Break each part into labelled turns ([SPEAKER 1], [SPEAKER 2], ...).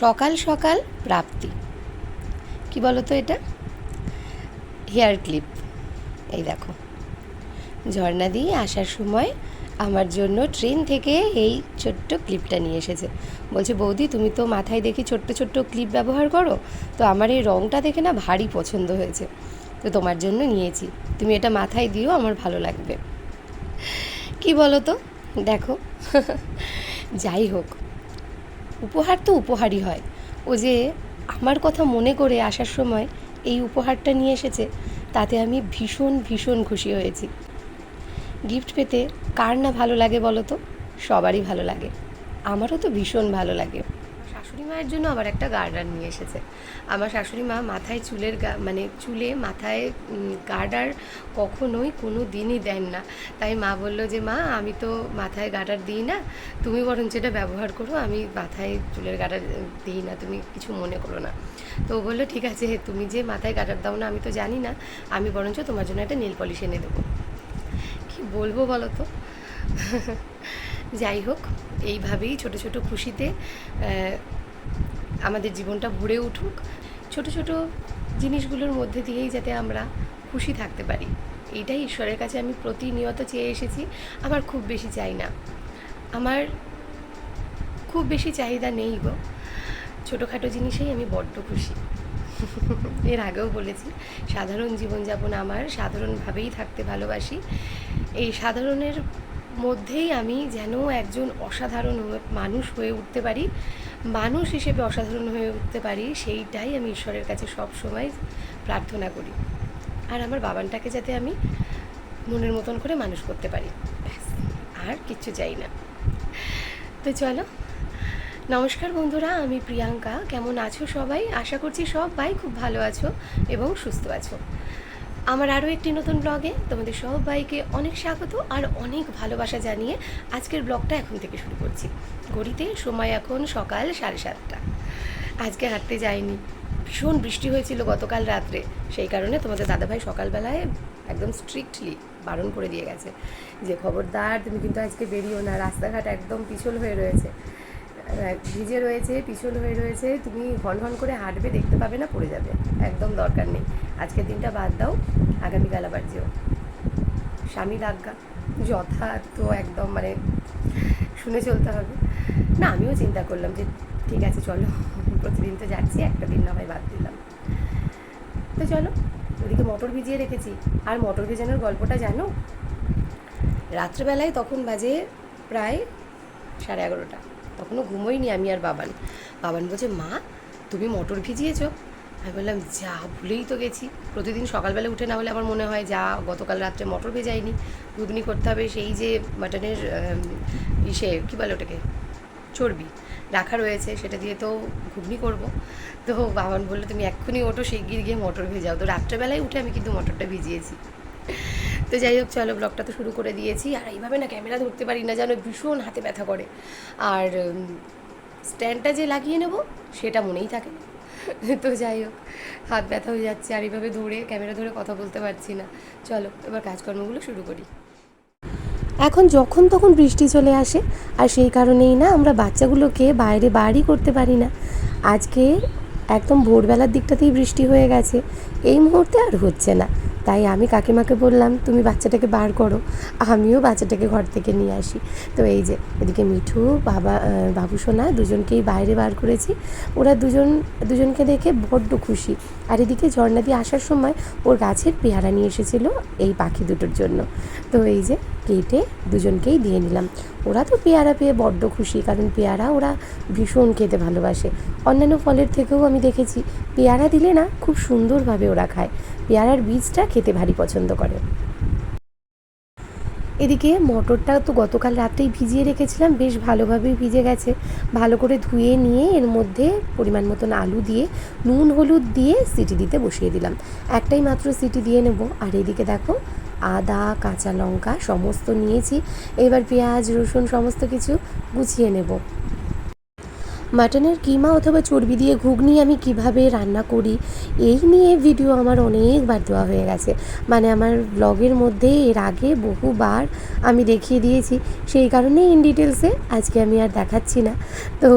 [SPEAKER 1] সকাল সকাল প্রাপ্তি। কি বলো তো এটা? Hair clip. এই দেখো। ঝর্ণা দিয়ে আসার সময় আমার জন্য ট্রেন থেকে এই ছোট্ট ক্লিপটা নিয়ে এসেছে। বলছে, বৌদি, তুমি তো মাথায় দেখি ছোট্ট ছোট্ট ক্লিপ ব্যবহার করো? তো আমার এই রঙটা দেখে না ভারী পছন্দ হয়েছে। তো তোমার জন্য নিয়েছি। তুমি এটা মাথায় দিও, আমার ভালো লাগবে। কি বলো তো দেখো। যাই হোক উপহার তো উপহারই হয়। ও যে আমার কথা মনে করে আসার সময় এই উপহারটা নিয়ে এসেছে, তাতে আমি ভীষণ ভীষণ খুশি হয়েছি। গিফট পেতে কার না ভালো লাগে বলো তো? সবারই ভালো লাগে। আমারও তো ভীষণ ভালো লাগে। শাশুড়ি মায়ের জন্য আবার একটা গার্ডার নিয়ে এসেছে। আমার শাশুড়ি মা মাথায় চুলের মানে চুলে মাথায় গার্ডার কখনোই কোনো দিনই দেন না। তাই মা বলল যে, মা, আমি তো মাথায় গার্ডার দিই না। তুমি বরঞ্চ এটা ব্যবহার করো, আমি মাথায় চুলের গার্ডার দিই না, তুমি কিছু মনে করো না। তো ও বলল, ঠিক আছে, তুমি যে মাথায় গার্ডার দাও না, আমি তো জানি না। আমি বরঞ্চ তোমার জন্য একটা নীল পলিশ এনে দেবো। কি বলব বলো তো? যাই হোক, এইভাবেই ছোট ছোট খুশিতে আমাদের জীবনটা ভরে উঠুক। ছোট ছোট জিনিসগুলোর মধ্যে দিয়েই যাতে আমরা খুশি থাকতে পারি। এইটাই ঈশ্বরের কাছে আমি প্রতিনিয়ত চেয়ে এসেছি আমার খুব বেশি চাই না। আমার খুব বেশি চাহিদা নেই গো। ছোটোখাটো জিনিসেই আমি বড্ড খুশি। এর আগেও বলেছি, সাধারণ জীবনযাপন আমার, সাধারণভাবেই থাকতে ভালোবাসি। এই সাধারণের মধ্যেই আমি যেন একজন অসাধারণ মানুষ হয়ে উঠতে পারি। মানুষ হিসেবে অসাধারণ হয়ে উঠতে পারি, সেইটাই আমি ঈশ্বরের কাছে সব সময় প্রার্থনা করি। আর আমার বাবানটাকে যাতে আমি মনের মতন করে মানুষ করতে পারি। ব্যাস, আর কিচ্ছু চাই না। তো চলো, নমস্কার বন্ধুরা, আমি প্রিয়াঙ্কা। কেমন আছো সবাই? আশা করছি সবাই খুব ভালো আছো এবং সুস্থ আছো। আমার আরও একটি নতুন ব্লগে তোমাদের সবাইকে অনেক স্বাগত আর অনেক ভালোবাসা জানিয়ে আজকের ব্লগটা এখন থেকে শুরু করছি। ঘড়িতে সময় এখন সকাল সাড়ে সাতটা। আজকে হাঁটতে যাইনি। ভীষণ বৃষ্টি হয়েছিল গতকাল রাত্রে। সেই কারণে তোমাদের দাদাভাই সকালবেলায় একদম স্ট্রিক্টলি বারণ করে দিয়ে গেছে যে, খবরদার, তুমি কিন্তু আজকে বেরিও না। রাস্তাঘাট একদম পিছল হয়ে রয়েছে। ভিজে রয়েছে, পিছল হয়ে রয়েছে। তুমি ঘন ঘন করে হাঁটবে, দেখতে পাবে না, পড়ে যাবে। একদম দরকার নেই। আজকের দিনটা বাদ দাও, আগামীকাল আবার যেও। স্বামী আজ্ঞা, যথার্থ একদম মানে শুনে চলতে হবে। না, আমিও চিন্তা করলাম যে ঠিক আছে, চলো, প্রতিদিন তো যাচ্ছি, একটা দিন না হয় বাদ দিলাম। তো চলো, ওদিকে মটর ভিজিয়ে রেখেছি। আর মটর ভিজানোর গল্পটা জানো? রাত্রেবেলায় তখন বাজে প্রায় সাড়ে এগারোটা। তখনও ঘুমোইনি আমি আর বাবান। বাবান বলছে, মা, তুমি মটর ভিজিয়েছো? আমি বললাম, যা, ভুলেই তো গেছি। প্রতিদিন সকালবেলা উঠে না হলে আমার মনে হয়, যা, গতকাল রাত্রে মটর ভেজাইনি ঘুগনি করতে হবে। সেই যে মাটনের ইসে, কী বলে ওটাকে? চর্বি রাখা রয়েছে, সেটা দিয়ে তো ঘুগনি করব। তো বাবান বলল, তুমি এক্ষুনি ওঠো শিগগির গিয়ে মটর ভেজাও তো রাত্রেবেলায় উঠে আমি কিন্তু মটরটা ভিজিয়েছি। তো যাই হোক, চলো ব্লগটা তো শুরু করে দিয়েছি। আর এইভাবে না ক্যামেরা ধরতে পারি না, যেন ভীষণ হাতে ব্যথা করে। আর স্ট্যান্ডটা যে লাগিয়ে নেব, সেটা মনেই থাকে না। তো যাই হোক, হাত ব্যথা হয়ে যাচ্ছে আর এইভাবে ধরে, ক্যামেরা ধরে কথা বলতে পারছি না। চলো, এবার কাজকর্মগুলো শুরু করি। এখন যখন তখন বৃষ্টি চলে আসে, আর সেই কারণেই না আমরা বাচ্চাগুলোকে বাইরে বাড়ি করতে পারি না। আজকে একদম ভোরবেলার দিকটাতেই বৃষ্টি হয়ে গেছে। এই মুহূর্তে আর হচ্ছে না। তাই আমি কাকিমাকে বললাম, তুমি বাচ্চাটাকে বার করো, আমিও বাচ্চাটাকে ঘর থেকে নিয়ে আসি। তো এই যে, এদিকে মিঠু, বাবা বাবু সোনা দুজনকেই বাইরে বার করেছি। ওরা দুজন, দুজনকে দেখে বড্ড খুশি। আর এদিকে ঝর্ণা দিয়ে আসার সময় ওর গাছের পেয়ারা নিয়ে এসেছিল এই পাখি দুটোর জন্য। তো এই যে, কেটে দুজনকেই দিয়ে নিলাম। ওরা তো পেয়ারা পেয়ে বড্ড খুশি, কারণ পেয়ারা ওরা ভীষণ খেতে ভালোবাসে। অন্যান্য ফলের থেকেও আমি দেখেছি, পেয়ারা দিলে না খুব সুন্দরভাবে ওরা খায়। পেয়ারার বীজটা খেতে ভারী পছন্দ করে। এদিকে মটরটা তো গতকাল রাতেই ভিজিয়ে রেখেছিলাম, বেশ ভালোভাবেই ভিজে গেছে। ভালো করে ধুয়ে নিয়ে এর মধ্যে পরিমাণ মতন আলু দিয়ে, নুন, হলুদ দিয়ে সিটি দিতে বসিয়ে দিলাম। একটাই মাত্র সিটি দিয়ে নেব। আর এদিকে দেখো, আদা, কাঁচা লঙ্কা সমস্ত নিয়েছি। এবার পেঁয়াজ, রসুন সমস্ত কিছু গুছিয়ে নেব। মাটনের কিমা অথবা চর্বি দিয়ে ঘুগনি আমি কীভাবে রান্না করি, এই নিয়ে ভিডিও আমার অনেকবার দেওয়া হয়ে গেছে। মানে আমার ব্লগের মধ্যে এর আগে বহুবার আমি দেখিয়ে দিয়েছি। সেই কারণে ইন ডিটেলসে আজকে আমি আর দেখাচ্ছি না। তো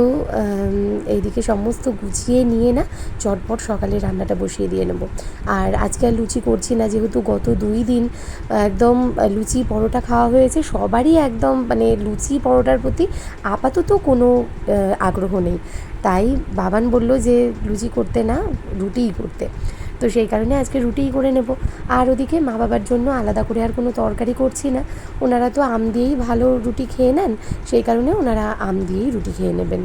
[SPEAKER 1] এইদিকে সমস্ত গুছিয়ে নিয়ে না চটপট সকালে রান্নাটা বসিয়ে দিয়ে নেব। আর আজকে আর লুচি করছি না, যেহেতু গত দুই দিন, একদম লুচি পরোটা খাওয়া হয়েছে। সবারই একদম মানে লুচি পরোটার প্রতি আপাতত কোনো আগ্রহ নেই। তাই বাবান বলল যে, লুচি করতে না, রুটিই করতে। তো সেই কারণে আজকে রুটিই করে নেব। আর ওদিকে মা বাবার জন্য আলাদা করে আর কোনো তরকারি করছি না। ওনারা তো আম দিয়েই ভালো রুটি খেয়ে নেন, সেই কারণে ওনারা আম দিয়েই রুটি খেয়ে নেবেন।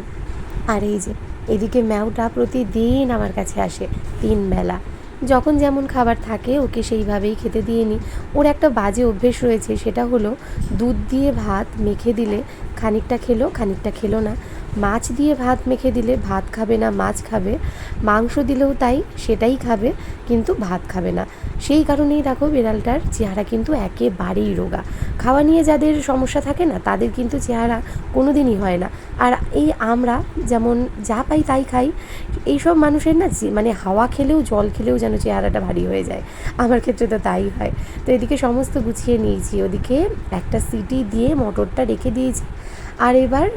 [SPEAKER 1] আর এই যে, এদিকে ম্যাওটা প্রতিদিন আমার কাছে আসে, তিন বেলা। যখন যেমন খাবার থাকে, ওকে সেইভাবেই খেতে দিয়ে নিই। ওর একটা বাজে অভ্যেস রয়েছে, সেটা হলো দুধ দিয়ে ভাত মেখে দিলে খানিকটা খেলো খানিকটা খেলো না। মাছ দিয়ে ভাত মেখে দিলে ভাত খাবে না, মাছ খাবে। মাংস দিলেও তাই, সেটাই খাবে, কিন্তু ভাত খাবে না। সেই কারণেই দেখো বিড়ালটার চেহারা কিন্তু একেবারেই রোগা। খাওয়া নিয়ে যাদের সমস্যা থাকে না, তাদের কিন্তু চেহারা কোনো দিনই হয় না। আর এই আমরা যেমন যা পাই তাই খাই, এইসব মানুষের না মানে হাওয়া খেলেও জল খেলেও যেন চেহারাটা ভারী হয়ে যায়। আমার ক্ষেত্রে তো তাই হয়। তো এদিকে সমস্ত গুছিয়ে নিয়েছি। ওদিকে একটা সিটি দিয়ে মটরটা রেখে দিয়েছি। আর এবার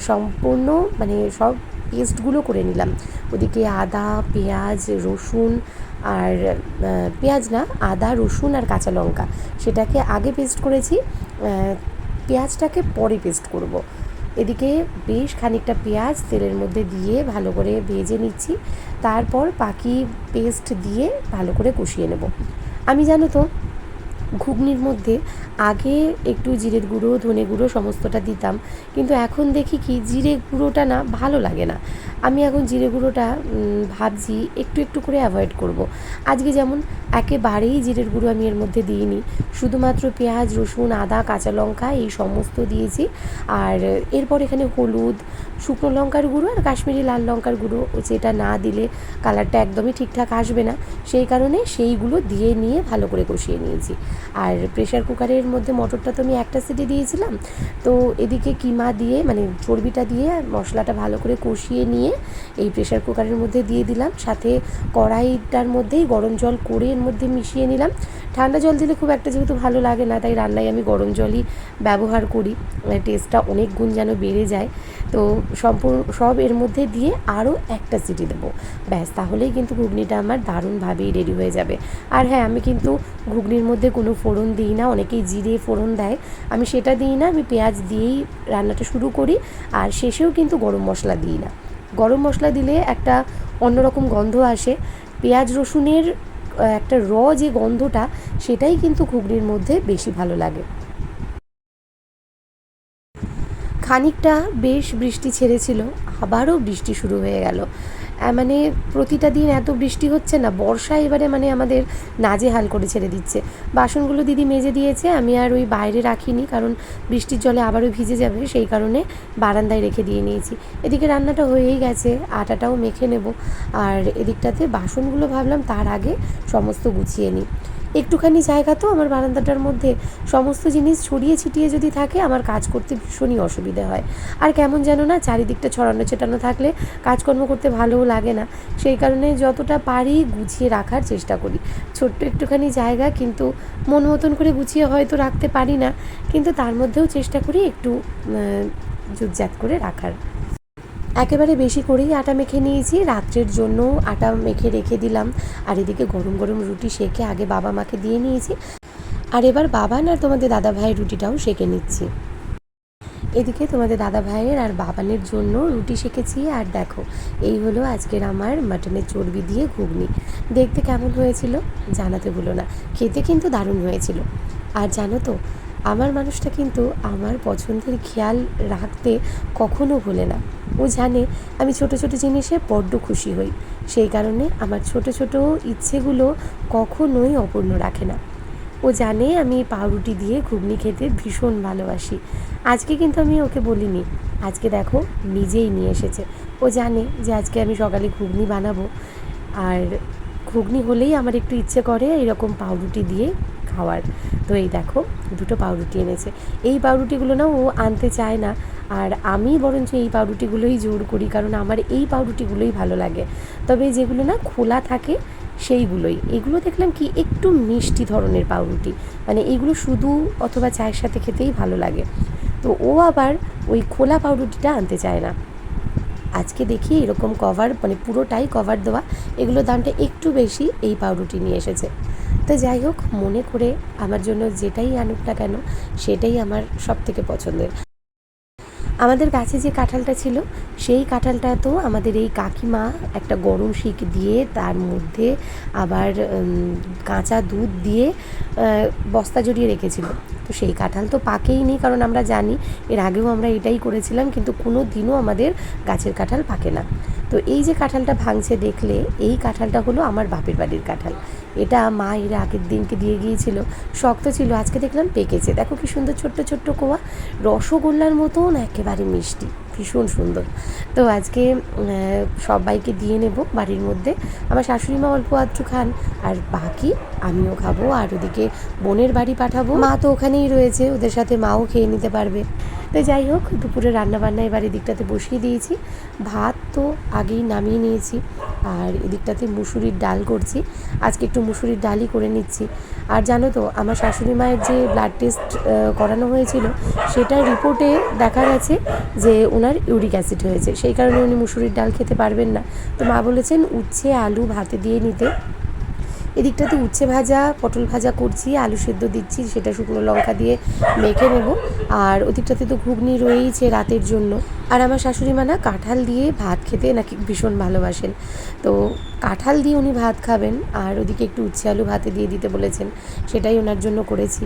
[SPEAKER 1] সম্পূর্ণ মানে সব পেস্টগুলো করে নিলাম। ওদিকে আদা, পেঁয়াজ, রসুন আর পেঁয়াজ না, আদা, রসুন আর কাঁচা লঙ্কা। সেটাকে আগে পেস্ট করেছি। পেঁয়াজটাকে পরে পেস্ট করব। এদিকে বেশ খানিকটা পেঁয়াজ তেলের মধ্যে দিয়ে ভালো করে ভেজে নিচ্ছি। তারপর পাখি পেস্ট দিয়ে ভালো করে কষিয়ে নেব। আমি জানো তো ঘুগনির মধ্যে আগে একটু জিরের গুঁড়ো, ধনে গুঁড়ো সমস্তটা দিতাম। কিন্তু এখন দেখি কি, জিরে গুঁড়োটা না ভালো লাগে না। আমি এখন জিরে গুঁড়োটা ভাবছি একটু একটু করে অ্যাভয়েড করব। আজকে যেমন একেবারেই জিরের গুঁড়ো আমি এর মধ্যে দিইনি, শুধুমাত্র পেঁয়াজ, রসুন, আদা, কাঁচা লঙ্কা এই সমস্ত দিয়েছি। আর এরপর এখানে হলুদ, শুকনো লঙ্কার গুঁড়ো আর কাশ্মীরি লাল লঙ্কার গুঁড়ো যেটা না দিলে কালারটা একদমই ঠিকঠাক আসবে না। সেই কারণে সেইগুলো দিয়ে নিয়ে ভালো করে কষিয়ে নিয়েছি। আর প্রেশার কুকারের মধ্যে মটরটা তো আমি একটা সিটি দিয়েছিলাম। তো এদিকে কিমা দিয়ে মানে চর্বিটা দিয়ে মশলাটা ভালো করে কষিয়ে নিয়ে এই প্রেশার কুকারের মধ্যে দিয়ে দিলাম। সাথে কড়াইটার মধ্যেই গরম জল করে এর মধ্যে মিশিয়ে নিলাম। ঠান্ডা জল দিলে খুব একটা যেহেতু ভালো লাগে না, তাই রান্নায় আমি গরম জলই ব্যবহার করি। টেস্টটা অনেক গুণ যেন বেড়ে যায়। তো সম্পূর্ণ সব এর মধ্যে দিয়ে আরও একটা সিটি দেবো। ব্যাস, তাহলেই কিন্তু ঘুগনিটা আমার দারুণভাবেই রেডি হয়ে যাবে। আর হ্যাঁ আমি কিন্তু ঘুগনির মধ্যে কোনো ফোড়ন দিই না, অনেকেই জিরে ফোড়ন দেয়। আমি সেটা দিই না, আমি পেঁয়াজ দিয়েই রান্নাটা শুরু করি, আর শেষেও কিন্তু গরম মশলা দিই না। গরম মশলা দিলে একটা অন্যরকম গন্ধ আসে। পেঁয়াজ রসুনের একটা র যে গন্ধটা, সেটাই কিন্তু ঘুগনির মধ্যে বেশি ভালো লাগে। খানিকটা বেশ বৃষ্টি ছেড়েছিল, আবারও বৃষ্টি শুরু হয়ে গেল। মানে প্রতিটা দিন এত বৃষ্টি হচ্ছে না, বর্ষা এবারে মানে আমাদের নাজেহাল করে ছেড়ে দিচ্ছে। বাসনগুলো দিদি মেজে দিয়েছে, আমি আর ওই বাইরে রাখিনি কারণ বৃষ্টির জলে আবারও ভিজে যাবে, সেই কারণে বারান্দায় রেখে দিয়ে নিয়েছি। এদিকে রান্নাটা হয়েই গেছে, আটাটাও মেখে নেব। আর এদিকটাতে বাসনগুলো ভাবলাম তার আগে সমস্ত গুছিয়ে নিই। একটুখানি জায়গা তো আমার বারান্দাটার মধ্যে। সমস্ত জিনিস ছড়িয়ে ছিটিয়ে যদি থাকে, আমার কাজ করতে ভীষণই অসুবিধে হয়। আর কেমন যেন না, চারিদিকটা ছড়ানো ছেটানো থাকলে কাজকর্ম করতে ভালোও লাগে না। সেই কারণে যতটা পারি গুছিয়ে রাখার চেষ্টা করি। ছোট্ট একটুখানি জায়গা কিন্তু মন মতন করে গুছিয়ে হয়তো রাখতে পারি না, কিন্তু তার মধ্যেও চেষ্টা করি একটু জুটজাত করে রাখার। একেবারে বেশি করেই আটা মেখে নিয়েছি। রাত্রের জন্য আটা মেখে রেখে দিলাম। আর এদিকে গরম গরম রুটি সেকে আগে বাবা মাকে দিয়ে নিয়েছি। আর এবার বাবান আর তোমাদের দাদা ভাইয়ের রুটিটাও সেকে নিচ্ছি। এদিকে তোমাদের দাদা ভাইয়ের আর বাবানের জন্য রুটি সেকেছি আর দেখো, এই হলো আজকের আমার মাটনের চর্বি দিয়ে ঘুগনি। দেখতে কেমন হয়েছিল জানাতে ভুলো না। খেতে কিন্তু দারুণ হয়েছিল। আর জানো তো আমার মানুষটা কিন্তু আমার পছন্দের খেয়াল রাখতে কখনো ভোলে না। ও জানে আমি ছোট ছোট জিনিসে বড্ড খুশি হই। সেই কারণে আমার ছোট ছোট ইচ্ছেগুলো কখনোই অপূর্ণ রাখে না। ও জানে আমি পাউরুটি দিয়ে ঘুগনি খেতে ভীষণ ভালোবাসি। আজকে কিন্তু আমি ওকে বলিনি, আজকে দেখো নিজেই নিয়ে এসেছে। ও জানে যে আজকে আমি সকালে ঘুগনি বানাবো। আর ঘুগনি হলেই আমার একটু ইচ্ছে করে এরকম পাউরুটি দিয়ে
[SPEAKER 2] খাওয়ার। তো এই দেখো, দুটো পাউরুটি এনেছে। এই পাউরুটিগুলো না ও আনতে চায় না। আর আমি বরঞ্চ এই পাউরুটিগুলোই জোর করি, কারণ আমার এই পাউরুটিগুলোই ভালো লাগে। তবে যেগুলো না খোলা থাকে, সেইগুলোই। এগুলো দেখলাম কি একটু মিষ্টি ধরনের পাউরুটি। মানে এগুলো শুধু অথবা চায়ের সাথে খেতেই ভালো লাগে। তো ও আবার ওই খোলা পাউরুটিটা আনতে চায় না। আজকে দেখি এরকম কভার মানে পুরোটাই কভার দেওয়া। এগুলোর দামটা একটু বেশি, এই পাউরুটি নিয়ে এসেছে। তো যাই হোক, মনে করে আমার জন্য যেটাই আনুক না কেন, সেটাই আমার সব থেকে পছন্দের। আমাদের গাছে যে কাঁঠালটা ছিল, সেই কাঁঠালটা তো আমাদের এই কাকিমা একটা গরম শিক দিয়ে তার মধ্যে আবার কাঁচা দুধ দিয়ে বস্তা জড়িয়ে রেখেছিল। তো সেই কাঁঠাল তো পাকেই নি কারণ আমরা জানি এর আগেও আমরা এটাই করেছিলাম, কিন্তু কোনো দিনও আমাদের গাছের কাঁঠাল পাকে না। তো এই যে কাঁঠালটা ভাঙছে দেখলে, এই কাঁঠালটা হলো আমার বাপের বাড়ির কাঁঠাল। এটা মা এর আগের দিনকে দিয়ে গিয়েছিল। শক্ত ছিল, আজকে দেখলাম পেকেছে। দেখো কি সুন্দর ছোট্ট ছোট্ট কোয়া। রসগোল্লার মতন একেবারে মিষ্টি, ভীষণ সুন্দর। তো আজকে সবাইকে দিয়ে নেব বাড়ির মধ্যে। আমার শাশুড়ি মা অল্প আধটু খান, আর বাকি আমিও খাব, আর ওদিকে বোনের বাড়ি পাঠাবো। মা তো ওখানেই রয়েছে, ওদের সাথে মাও খেয়ে নিতে পারবে। তো যাই হোক, দুপুরে রান্নাবান্না এবার এদিকটাতে বসিয়ে দিয়েছি। ভাত তো আগেই নামিয়ে নিয়েছি। আর এদিকটাতে মুসুরির ডাল করছি। আজকে একটু মুসুরির ডালই করে নিচ্ছি। আর জানো তো, আমার শাশুড়ি মায়ের যে ব্লাড টেস্ট করানো হয়েছিল, সেটার রিপোর্টে দেখা গেছে যে ওনার ইউরিক অ্যাসিড হয়েছে। সেই কারণে উনি মুসুরির ডাল খেতে পারবেন না। তো মা বলেছেন, উচ্ছে, আলু, ভাতে দিয়ে নিতে। এদিকটাতে উচ্ছে ভাজা, পটল ভাজা করছি, আলু সেদ্ধ দিচ্ছি, সেটা শুকনো লঙ্কা দিয়ে মেখে নেব। আর ওদিকটাতে তো ঘুগনি রয়েইছে রাতের জন্য। আর আমার শাশুড়ি মা না কাঁঠাল দিয়ে ভাত খেতে নাকি ভীষণ ভালোবাসেন। তো কাঁঠাল দিয়ে উনি ভাত খাবেন, আর ওদিকে একটু উচ্ছে আলু ভাতে দিয়ে দিতে বলেছেন, সেটাই ওনার জন্য করেছি।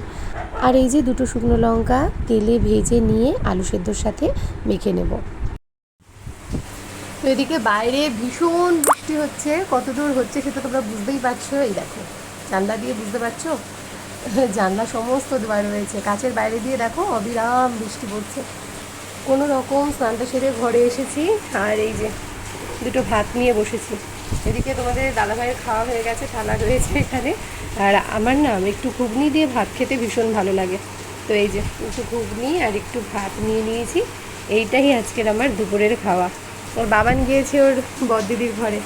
[SPEAKER 2] আর এই যে দুটো শুকনো লঙ্কা, তেলে ভেজে নিয়ে আলু সেদ্ধর সাথে মেখে নেব।
[SPEAKER 1] তো এদিকে বাইরে ভীষণ বৃষ্টি হচ্ছে, কত দূর হচ্ছে সেটা তোমরা বুঝতেই পারছ। এই দেখো, জানলা দিয়ে বুঝতে পারছ? জানলা সমস্ত দেওয়া রয়েছে। কাছের বাইরে দিয়ে দেখো, অবিরাম বৃষ্টি পড়ছে। কোনো রকম স্নানটা সেরে ঘরে এসেছি, আর এই যে দুটো ভাত নিয়ে বসেছি। এদিকে তোমাদের দাদাভাইয়ের খাওয়া হয়ে গেছে, থালা রয়েছে এখানে। আর আমার না একটু ঘুগনি দিয়ে ভাত খেতে ভীষণ ভালো লাগে। তো এই যে একটু ঘুগনি আর একটু ভাত নিয়ে নিয়েছি। এইটাই আজকের আমার দুপুরের খাওয়া। ওর বাবান গিয়েছে ওর বড়দিদির ঘরে।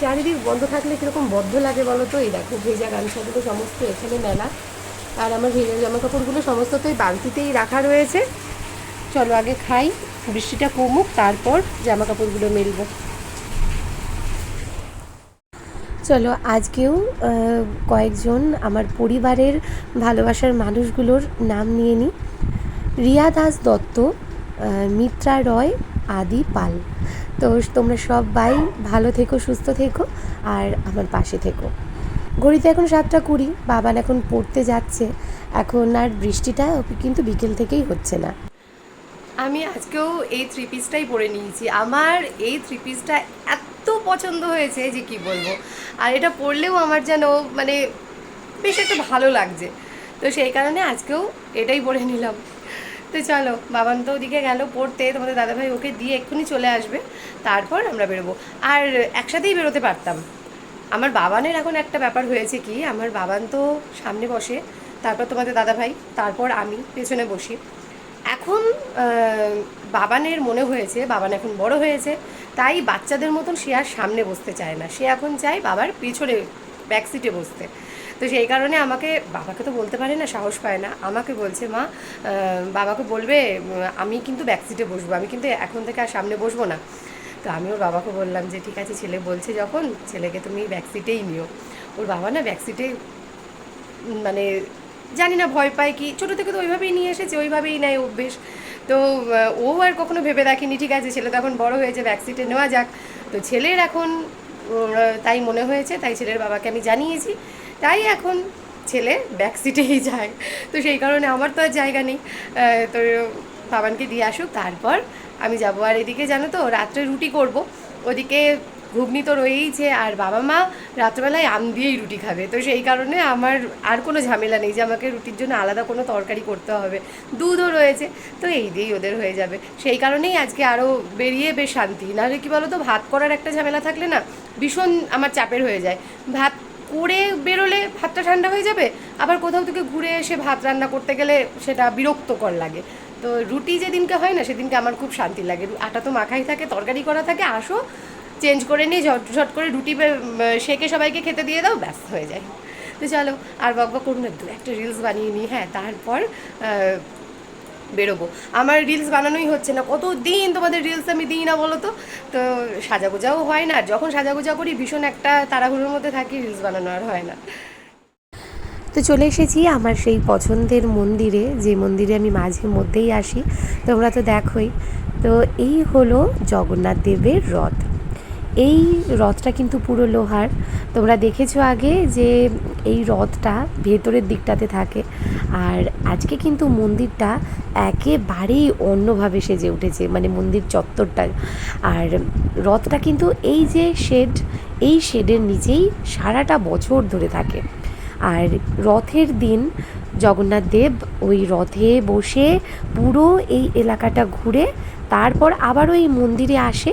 [SPEAKER 1] চারিদিক বন্ধ থাকলে কীরকম বদ্ধ লাগে বলো তো? এই দেখো, ভেজা গামছাগুলো সমস্ত এখানে মেলা। আর আমার ভেজা জামা কাপড়গুলো সমস্ত তো এই বালতিতেই রাখা রয়েছে। চলো আগে খাই, বৃষ্টিটা কমুক, তারপর জামা কাপড়গুলো মেলবো।
[SPEAKER 2] চলো, আজকেও কয়েকজন আমার পরিবারের ভালোবাসার মানুষগুলোর নাম নিয়ে নিই। রিয়া দাস দত্ত মিত্রা রয় আদি পাল। তো তোমরা সবাই ভালো থেকো, সুস্থ থেকো, আর আমার পাশে থেকো। ঘড়িতে এখন সাতটা কুড়ি, বাবান এখন পড়তে যাচ্ছে। এখন আর বৃষ্টিটা কিন্তু বিকেল থেকেই হচ্ছে না।
[SPEAKER 1] আমি আজকেও এই থ্রি পিসটাই পরে নিয়েছি। আমার এই থ্রি পিসটা এত পছন্দ হয়েছে যে কি বলব? আর এটা পরলেও আমার যেন মানে বেশ একটু ভালো লাগছে। তো সেই কারণে আজকেও এটাই পরে নিলাম। তো চলো। বাবান তো ওদিকে গেল পড়তে, তোমাদের দাদাভাই ওকে দিয়ে এক্ষুনি চলে আসবে। তারপর আমরা বেরোবো। আর একসাথেই বেরোতে পারতাম। আমার বাবানের এখন একটা ব্যাপার হয়েছে কি, আমার বাবান তো সামনে বসে, তারপর তোমাদের দাদাভাই, তারপর আমি পেছনে বসি। এখন বাবানের মনে হয়েছে, বাবান এখন বড় হয়েছে, তাই বাচ্চাদের মতন সে আর সামনে বসতে চায় না। সে এখন চায় বাবার পিছনে ব্যাক সিটে বসতে। তো সেই কারণে আমাকে, বাবাকে তো বলতে পারে না, সাহস পায় না। আমাকে বলছে, মা বাবাকে বলবে, আমি কিন্তু ব্যাক সিটে বসবো, আমি কিন্তু এখন থেকে আর সামনে বসবো না। তো আমি ওর বাবাকে বললাম যে, ঠিক আছে, ছেলে বলছে যখন, ছেলেকে তুমি ব্যাক সিটেই নিও। ওর বাবা না ব্যাক সিটে মানে জানি না, ভয় পায় কি, ছোটো থেকে তো ওইভাবেই নিয়ে এসেছে, ওইভাবেই নেয় অভ্যেস। তো ও আর কখনো ভেবে দেখেনি, ঠিক আছে, ছেলে তো এখন বড় হয়েছে ব্যাক সিটে নেওয়া যাক। তো ছেলের এখন তাই মনে হয়েছে, তাই ছেলের বাবাকে আমি জানিয়েছি। তাই এখন ছেলে ব্যাক সিটেই যায়। তো সেই কারণে আমার তো আর জায়গা নেই। তো বাবানকে দিয়ে আসুক, তারপর আমি যাব। আর এদিকে জানো তো, রাত্রে রুটি করব। ওদিকে ঘুগনি তো রয়েইছে, আর বাবা মা রাত্রেবেলায় আম দিয়েই রুটি খাবে। তো সেই কারণে আমার আর কোনো ঝামেলা নেই যে আমাকে রুটির জন্য আলাদা কোনো তরকারি করতে হবে। দুধও রয়েছে, তো এই দিয়েই ওদের হয়ে যাবে। সেই কারণেই আজকে আরও বেরিয়ে বেশ শান্তি। নাহলে কি বলো তো ভাত করার একটা ঝামেলা থাকলে না ভীষণ আমার চাপের হয়ে যায়। ভাত করে বেরোলে ভাতটা ঠান্ডা হয়ে যাবে, আবার কোথাও থেকে ঘুরে এসে ভাত রান্না করতে গেলে সেটা বিরক্তকর লাগে। তো রুটি যেদিনকে হয় না, সেদিনকে আমার খুব শান্তি লাগে। আটা তো মাখাই থাকে, তরকারি করা থাকে, আসো, চেঞ্জ করে নিয়ে ঝট ঝট করে রুটি সেকে সবাইকে খেতে দিয়ে দাও, ব্যাস, হয়ে যায়। তো চলো, আর বকবক করুন একটা রিলস বানিয়ে নিই হ্যাঁ তারপর বেরোবো। আমার রিলস বানানোই হচ্ছে না। কত দিন তোমাদের রিলস আমি দিই না বলো তো? তো সাজাগোজাও হয় না। যখন সাজাগোজা করি, ভীষণ একটা তাড়াহুড়োর মধ্যে থাকি রিলস বানানো আর হয় না।
[SPEAKER 2] তো চলে এসেছি আমার সেই পছন্দের মন্দিরে। যে মন্দিরে আমি মাঝে মধ্যেই আসি। তোমরা তো দেখোই। তো এই হলো জগন্নাথ দেবের রথ। এই রথটা কিন্তু পুরো লোহার। তোমরা দেখেছ আগে যে এই রথটা ভেতরের দিকটাতে থাকে। আর আজকে কিন্তু মন্দিরটা একেবারেই অন্যভাবে সেজে উঠেছে মানে মন্দির চত্বরটা। আর রথটা কিন্তু এই যে শেড, এই শেডের নিচেই সারাটা বছর ধরে থাকে। আর রথের দিন জগন্নাথ দেব ওই রথে বসে পুরো এই এলাকাটা ঘুরে তারপর আবারও এই মন্দিরে আসে।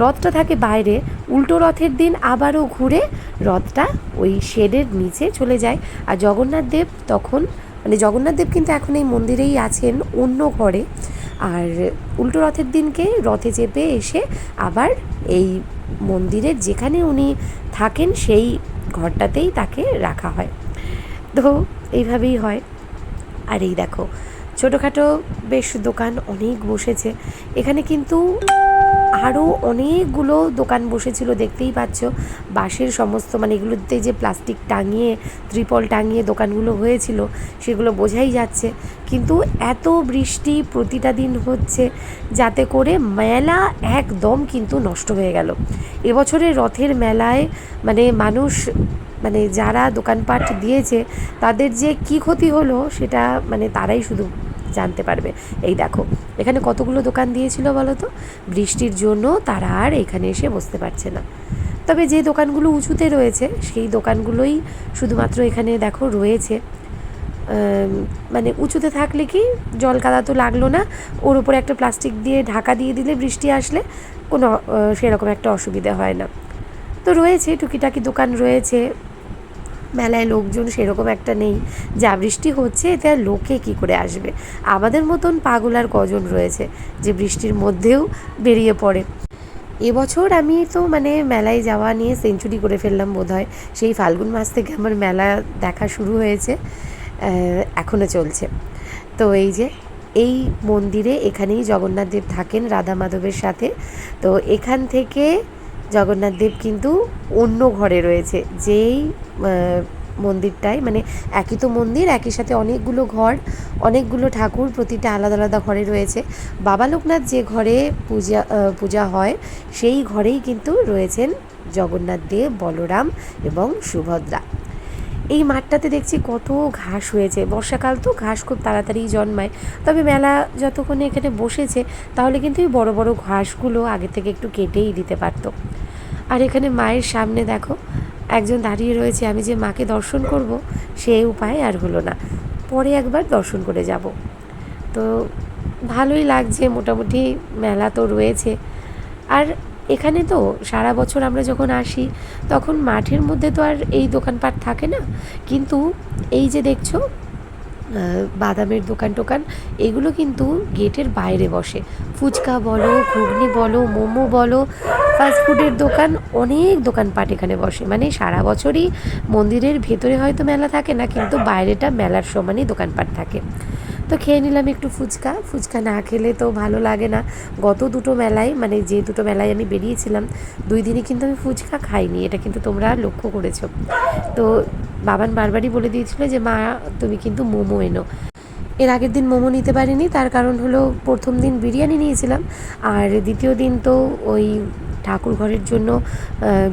[SPEAKER 2] রথটা থাকে বাইরে, উল্টো রথের দিন আবারও ঘুরে রথটা ওই শেডের নিচে চলে যায়। আর জগন্নাথ দেব তখন মানে জগন্নাথ দেব কিন্তু এখন এই মন্দিরেই আছেন অন্য ঘরে। আর উল্টো রথের দিনকে রথে চেপে এসে আবার এই মন্দিরের যেখানে উনি থাকেন সেই ঘরটাতেই তাকে রাখা হয়। তো এইভাবেই হয়। আর এই দেখো, ছোটোখাটো বেশ দোকান অনেক বসেছে। এখানে কিন্তু আরও অনেকগুলো দোকান বসেছিল, দেখতেই পাচ্ছ। বাঁশের সমস্ত মানে এগুলোতে যে প্লাস্টিক টাঙিয়ে, ত্রিপল টাঙিয়ে দোকানগুলো হয়েছিল, সেগুলো বোঝাই যাচ্ছে। কিন্তু এত বৃষ্টি প্রতিটা দিন হচ্ছে, যাতে করে মেলা একদম কিন্তু নষ্ট হয়ে গেল। এবছরের রথের মেলায় মানে মানুষ মানে যারা দোকানপাট দিয়েছে, তাদের যে কি ক্ষতি হলো, সেটা মানে তারাই শুধু জানতে পারবে। এই দেখো, এখানে কতগুলো দোকান দিয়েছিল বলো তো বৃষ্টির জন্য তারা আর এখানে এসে বসতে পারছে না। তবে যে দোকানগুলো উঁচুতে রয়েছে, সেই দোকানগুলোই শুধুমাত্র এখানে দেখো রয়েছে। মানে উঁচুতে থাকলে কি জল কাদা তো লাগল না, ওর উপরে একটা প্লাস্টিক দিয়ে ঢাকা দিয়ে দিলে বৃষ্টি আসলে কোনো সেরকম একটা অসুবিধা হয় না। তো রয়েছে, টুকিটাকি দোকান রয়েছে। মেলায় লোকজন সেরকম একটা নেই। যা বৃষ্টি হচ্ছে এতে আর লোকে কী করে আসবে? আমাদের মতন পাগল আর কজন রয়েছে যে বৃষ্টির মধ্যেও বেরিয়ে পড়ে। এবছর আমি তো মানে মেলায় যাওয়া নিয়ে সেঞ্চুরি করে ফেললাম বোধহয়। সেই ফাল্গুন মাস থেকে আমার মেলা দেখা শুরু হয়েছে এখনও চলছে। তো এই যে, এই মন্দিরে এখানেই জগন্নাথ দেব থাকেন রাধা মাধবের সাথে। তো এখান থেকে জগন্নাথ দেব কিন্তু অন্য ঘরে রয়েছে। যেই মন্দিরটাই মানে একই তো মন্দির, একই সাথে অনেকগুলো ঘর, অনেকগুলো ঠাকুর, প্রতিটা আলাদা আলাদা ঘরে রয়েছে। বাবা লোকনাথ যে ঘরে পূজা পূজা হয়, সেই ঘরেই কিন্তু রয়েছেন জগন্নাথ দেব, বলরাম এবং সুভদ্রা। এই মাঠটাতে দেখছি কত ঘাস হয়েছে। বর্ষাকাল তো ঘাস খুব তাড়াতাড়ি জন্মায়। তবে মেলা যতক্ষণে এখানে বসেছে, তাহলে কিন্তু এই বড় বড় ঘাসগুলো আগে থেকে একটু কেটেই দিতে পারতো। আর এখানে মায়ের সামনে দেখো, একজন দাঁড়িয়ে রয়েছে। আমি যে মাকে দর্শন করব, সে উপায় আর হলো না। পরে একবার দর্শন করে যাব। তো ভালোই লাগছে, মোটামুটি মেলা তো রয়েছে। আর এখানে তো সারা বছর আমরা যখন আসি, তখন মাঠের মধ্যে তো আর এই দোকানপাট থাকে না। কিন্তু এই যে দেখছ বাদামের দোকান টোকান, এগুলো কিন্তু গেটের বাইরে বসে। ফুচকা বলো, ঘুগনি বলো, মোমো বলো ফাস্টফুডের দোকান, অনেক দোকানপাট এখানে বসে। মানে সারা বছরই মন্দিরের ভেতরে হয়তো মেলা থাকে না, কিন্তু বাইরেটা মেলার সমানই দোকানপাট থাকে। তো খেয়ে নিলাম একটু ফুচকা। ফুচকা না খেলে তো ভালো লাগে না। গত দুটো মেলায় মানে যে দুটো মেলায় আমি বেরিয়েছিলাম, দুই দিনই কিন্তু আমি ফুচকা খাইনি। এটা কিন্তু তোমরা লক্ষ্য করেছ। তো বাবান বারবারই বলে দিয়েছিল যে, মা, তুমি কিন্তু মোমো এনো। এর আগের দিন মোমো নিতে পারিনি। তার কারণ হলো, প্রথম দিন বিরিয়ানি নিয়েছিলাম। আর দ্বিতীয় দিন তো ওই ঠাকুর ঘরের জন্য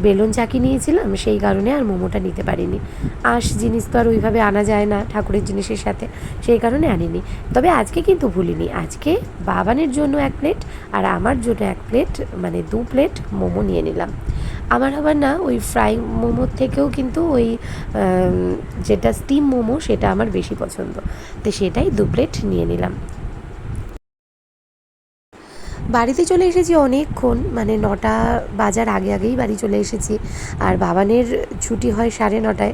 [SPEAKER 2] বেলুন চাকি নিয়েছিলাম, সেই কারণে আর মোমোটা নিতে পারিনি। আঁশ জিনিস তো আর ওইভাবে আনা যায় না ঠাকুরের জিনিসের সাথে, সেই কারণে আনিনি। তবে আজকে কিন্তু ভুলিনি। আজকে বাবানের জন্য এক প্লেট আর আমার জন্য এক প্লেট মানে দু প্লেট মোমো নিয়ে নিলাম। আমার আবার না, ওই ফ্রাই মোমোর থেকেও কিন্তু ওই যেটা স্টিম মোমো, সেটা আমার বেশি পছন্দ। তো সেটাই দু প্লেট নিয়ে নিলাম। বাড়িতে চলে এসেছি অনেকক্ষণ মানে নটা বাজার আগে আগেই বাড়ি চলে এসেছি। আর বাবানের ছুটি হয় সাড়ে নটায়।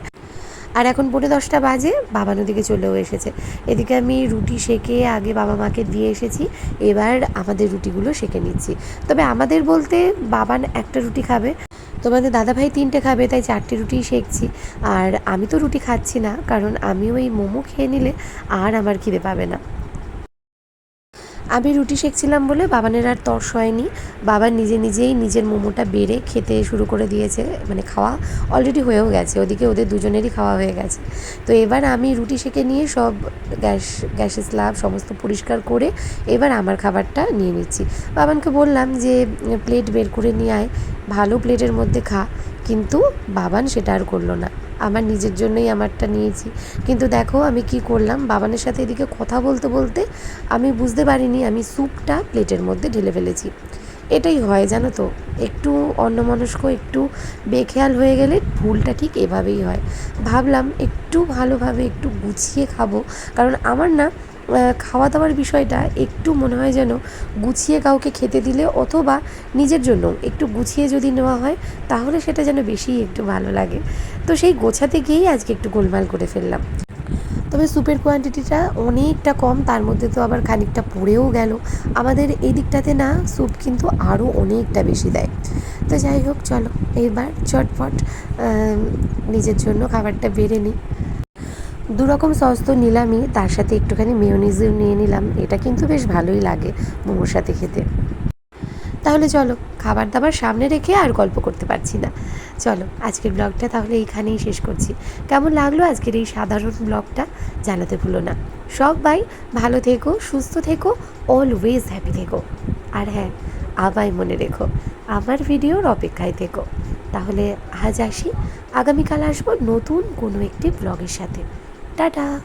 [SPEAKER 2] আর এখন পৌনে দশটা বাজে বাবান ওদিকে চলেও এসেছে। এদিকে আমি রুটি সেকে আগে বাবা মাকে দিয়ে এসেছি, এবার আমাদের রুটিগুলো সেকে নিচ্ছি। তবে আমাদের বলতে বাবান একটা রুটি খাবে, তোমাদের দাদাভাই তিনটে খাবে, তাই চারটে রুটি সেকছি। আর আমি তো রুটি খাচ্ছি না, কারণ আমি ওই মোমো খেয়ে নিলে আর আমার খিদে পাবে না। আমি রুটি সেকছিলাম বলে বাবানের আর তর্স হয়নি বাবা নিজে নিজেই নিজের মোমোটা বেড়ে খেতে শুরু করে দিয়েছে মানে খাওয়া অলরেডি হয়েও গেছে, ওদিকে ওদের দুজনেরই খাওয়া হয়ে গেছে। তো এবার আমি রুটি সেকে নিয়ে সব গ্যাস, গ্যাসের স্ল্যাব সমস্ত পরিষ্কার করে এবার আমার খাবারটা নিয়ে নিচ্ছি। বাবানকে বললাম যে, প্লেট বের করে নিয়ে আয়, ভালো প্লেটের মধ্যে খা। কিন্তু বাবান সেটা আর করল না। আমার নিজের জন্যই আমারটা নিয়েছি। কিন্তু দেখো আমি কি করলাম? বাবানের সাথে এদিকে কথা বলতে বলতে আমি বুঝতে পারিনি, আমি স্যুপটা প্লেটের মধ্যে ঢেলে ফেলেছি। এটাই হয়, জানো তো? একটু অন্যমনস্ক, একটু বেখেয়াল হয়ে গেলে ভুলটা ঠিক এভাবেই হয়। ভাবলাম একটু ভালোভাবে একটু গুছিয়ে খাব। কারণ আমার না খাওয়া দাওয়ার বিষয়টা একটু মনে হয় যেন গুছিয়ে কাউকে খেতে দিলে অথবা নিজের জন্য একটু গুছিয়ে যদি নেওয়া হয়, তাহলে সেটা যেন বেশি একটু ভালো লাগে। তো সেই গোছাতে গিয়েই আজকে একটু গোলমাল করে ফেললাম। তবে স্যুপের কোয়ান্টিটিটা অনেকটা কম, তার মধ্যে তো আবার খানিকটা পড়েও গেল। আমাদের এই দিকটাতে না স্যুপ কিন্তু আরও অনেকটা বেশি দেয়। তো যাই হোক, চলো, এবার চটপট নিজের জন্য খাবারটা বেড়ে নিই। দু রকম সস তো নিলামই, তার সাথে একটুখানি মেয়োনিজও নিয়ে নিলাম, এটা কিন্তু বেশ ভালোই লাগে মোমোর সাথে খেতে। তাহলে চলো, খাবার দাবার সামনে রেখে আর গল্প করতে পারছি না। চলো, আজকের ব্লগটা তাহলে এইখানেই শেষ করছি। কেমন লাগল আজকের এই সাধারণ ব্লগটা জানাতে ভুলো না। সবাই ভালো থেকো, সুস্থ থেকো অলওয়েজ হ্যাপি থেকো। আর হ্যাঁ আমায় মনে রেখো, আমার ভিডিওর অপেক্ষায় থেকো। তাহলে আজ আসি, আগামীকাল আসব নতুন কোনো একটি ব্লগের সাথে। 哒哒